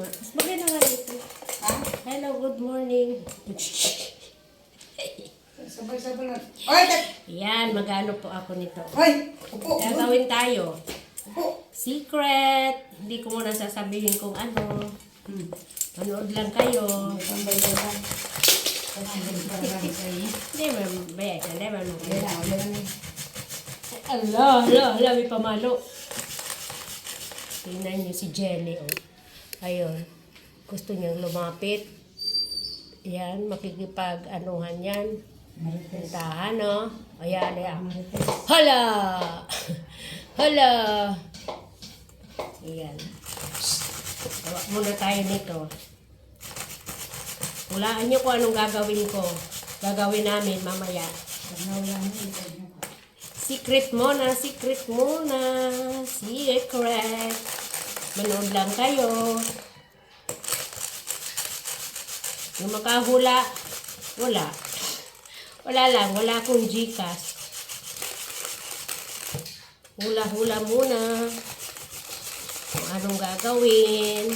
ma. Mas maganda nga dito. Ha? Hello, good morning. Sabay-sabay lang. Oy! Yan, magano po ako nito. Oy! Upo! Gagawin tayo. Upo! Secret. Hindi ko muna sasabihin kung ano. Hmm. Manood lang kayo. Tambay lang. Hindi man, baya ka, hindi na. Allah, Allah, Allah, may pamalo. Tingnan niyo si Jelly, oh. Ayun. Gusto niyang lumapit. Yan, makikipag-anuhan yan. Puntahan, no? Ayan, ayan. Hala! Hala! Ayan. Gawa muna tayo nito. Hulaan niyo kung anong gagawin ko. Gagawin namin mamaya. Lang mo, mo ka. Secret secret muna. Secret. Manood lang kayo. Yung makahula, wala. Wala lang, wala akong Gcash. Hula-hula muna. Kung anong gagawin.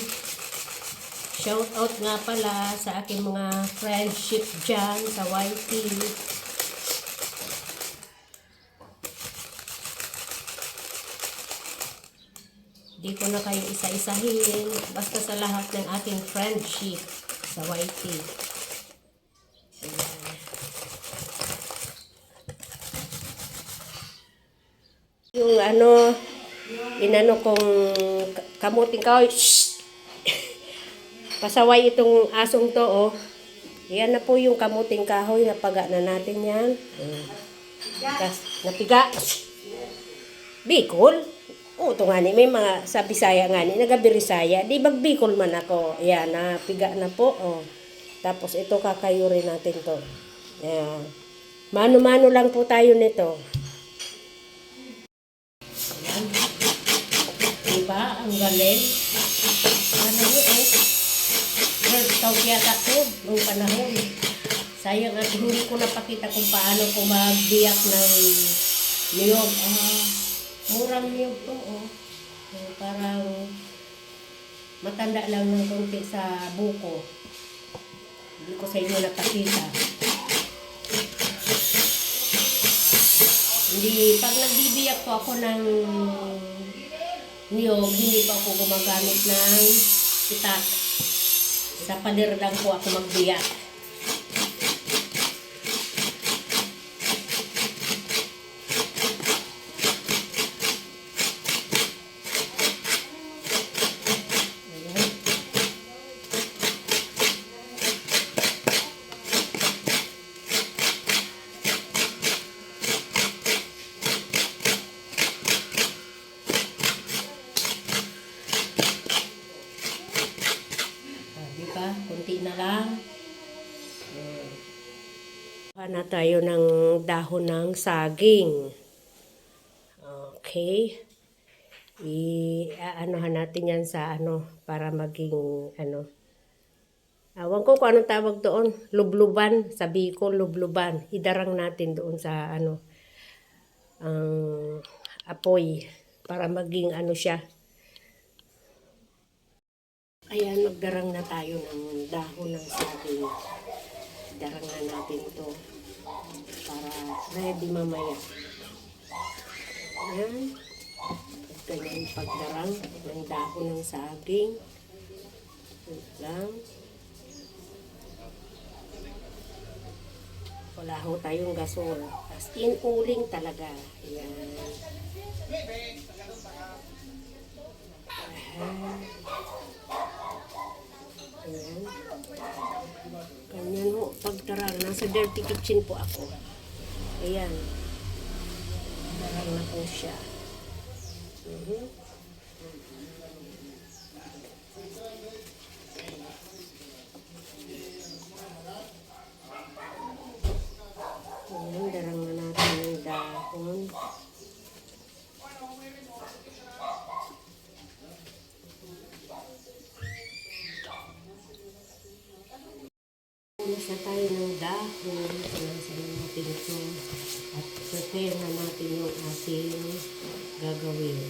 Shout out nga pala sa aking mga friendship dyan sa YT. Di ko na kayo isa-isahin. Basta sa lahat ng ating friendship sa YT. Ayan. Yung ano, inano kong ka- kamuting kahoy. Pasaway itong asong to, oh. Yan na po yung kamuting kahoy. Napaga na natin yan. Mm. Napiga. Bicol? Oo, ito nga ni, may mga sa Bisaya nga ni, nagabirisaya. Di ba Bicol man ako? Ayan, napiga na po. Oh. Tapos ito kakayurin natin to. Ayan. Mano-mano lang po tayo nito. Ayan. Diba? Ang galing. Ano yun eh? First tawag yata to, nung panahon. Sayang at hindi ko napakita kung paano ko magbiyak ng niyog. Ah, murang niyog to, oh. So, parang matanda lang ng konti sa buko. Hindi ko sa inyo napakita. Hindi, pag nagbibiyak po ako ng niyog, hindi pa ako gumagamit ng itak. Sa pader lang po ako magbiyak. Ayan. Ah, di ba? Kunti na lang. Hmm. Kuha na tayo ng dahon ng saging. Okay. I aanohan natin yan sa ano para maging ano. Awan ko kung anong tawag doon. Lubluban. Sabi ko lubluban. Idarang natin doon sa ano ang apoy para maging ano siya Ayan, magdarang na tayo ng dahon ng saging. Darang na natin to para ready mamaya. Ayan. Ganyan pagdarang ng dahon ng saging. Wait lang. Wala ho tayong gasol. As in, uling talaga. Ayan. Ayan. Pagdarang. Nasa dirty kitchen po ako. Ayan. Darang na po siya. Mhm. Magsa tayo ng dahon ayan sa natin ito at prepare na natin yung ating gagawin.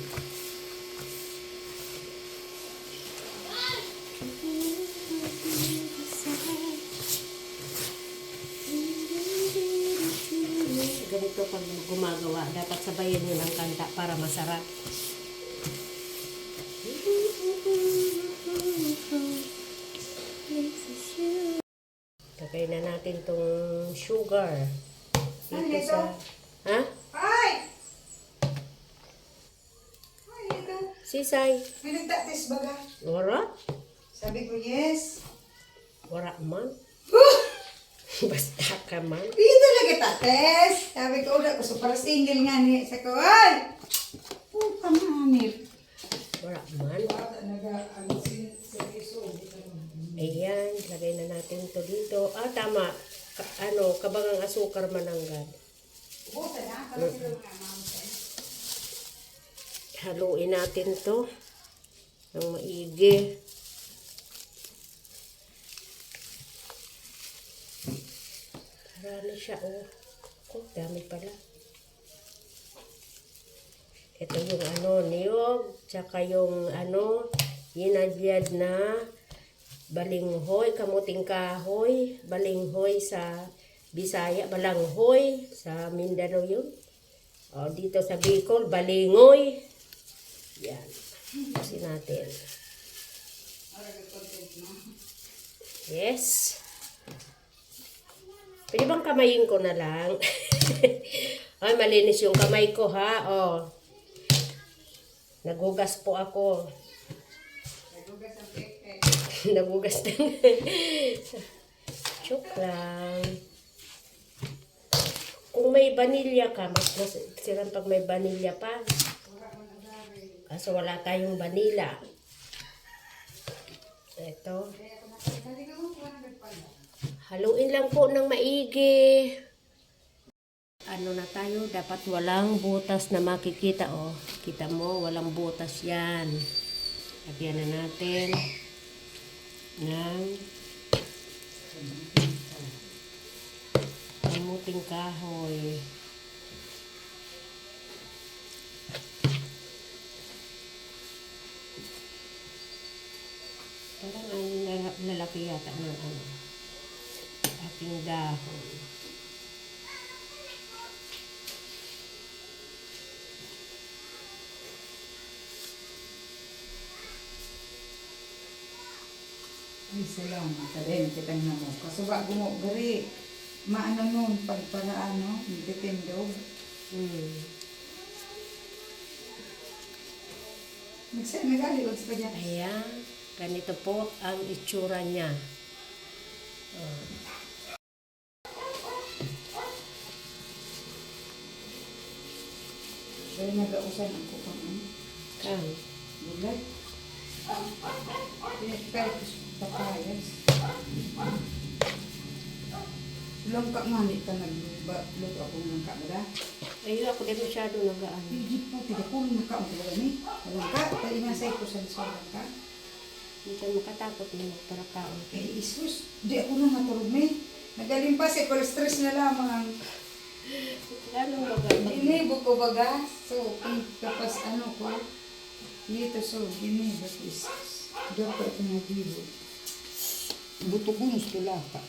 Ganito pag gumagawa, dapat sabayan nyo ng kanta para masarap. Sugar. Dito ito? sa... Ha? Ay! Ay, ito. Sisay? May nagtatis baga. Wara? Sabi ko, yes. Wara man? Basta ka man. Hindi talaga tates. Sabi ko, ulit ko, so para single nga niya. Sa ko, ay! Puta manir. Wara man. Ano. Ayan, lagay na natin to dito. Ah, tama. Ka- ano, kabangang asukar mananggad. Mamsa. Haluin natin to ng maigi. Marami siya, oh. Oh, dami pala. Ito yung ano, niyog, tsaka yung ano, yinadyad na balinghoy, kamuting kahoy, balinghoy sa Bisaya, balanghoy sa Mindanao yun. O, dito sa Bicol, balingoy. Yan. Kasi natin. Yes. Pwede bang kamayin ko na lang? Ay, malinis yung kamay ko, ha? O. Nagugas po ako. Nagugas ang. Nagugas na. Joke lang. Kung may vanilya ka, mas masarap pag may vanilya pa. Kaso wala tayong vanilla. Ito. Haluin lang po ng maigi. Ano na tayo? Dapat walang butas na makikita. Oh, kita mo, walang butas yan. Lagyan na natin ng kamuting kahoy. Parang ang lala- lalaki yata ng ano, ating dahon. Ay, salamat. Sabihin, kitang na mo. Kasuga gumo, gari. Maano nun, pag para ano, dependo. Hmm. Nagsa, nag-aliwag sa kanya. Ayan, ganito po ang itsura niya. Oh. Kaya nag-ausan ako ano. Kang, Bulat. Pinagkaya ko papayas. Langka nga ni ka nagluto ako ng ba? ayun ako din masyado nagaan. Hindi po, tidak po langka ang talaga ni. Langka, tali nga sa iko sa sa langka. Hindi ka makatakot mo magparakaon. Eh, isus, di ako nang matulog ni. Nagaling pa sa stress na lamang. Lalong magaan. Ginibo ko baga. So, tapos ano ko. Dito so, ginibo ko is. Doktor ko na gibo. Buto ko nung tulaka.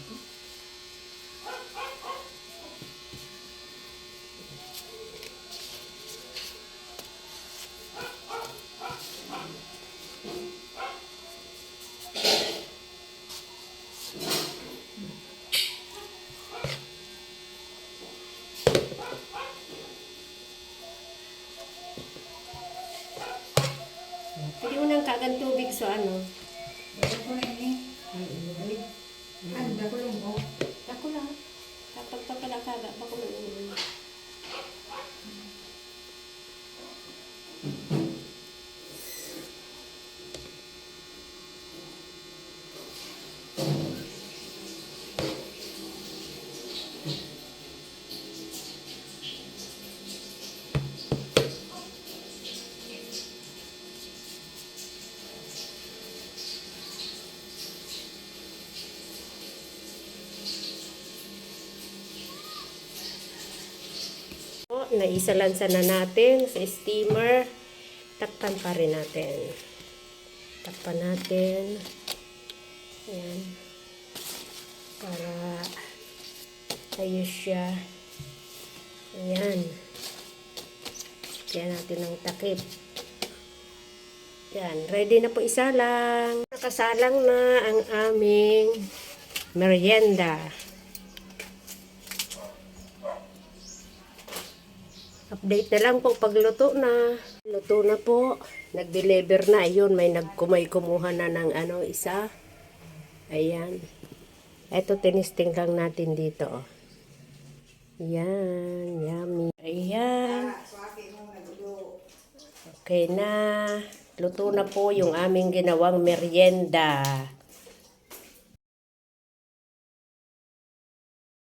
Pwede mo nang kagan tubig sa ano. Dito ko na ini. Balik. Anda ko oh. Lang. Kapag pagkala kaga, baka mo O, naisalansa na natin sa steamer. Takpan pa rin natin. Takpan natin. Ayan. Para ayos siya. Ayan. Lagyan natin ng takip. Yan, ready na po isalang. Nakasalang na ang aming merienda. Update na lang po pagluto na. Luto na po. Nag-deliver na. Ayun, may nagkumay kumuha na ng ano, isa. Ayan. Ito, tinisting lang natin dito. Oh. Yan, yummy. Ayan. Okay na. Luto na po yung aming ginawang merienda.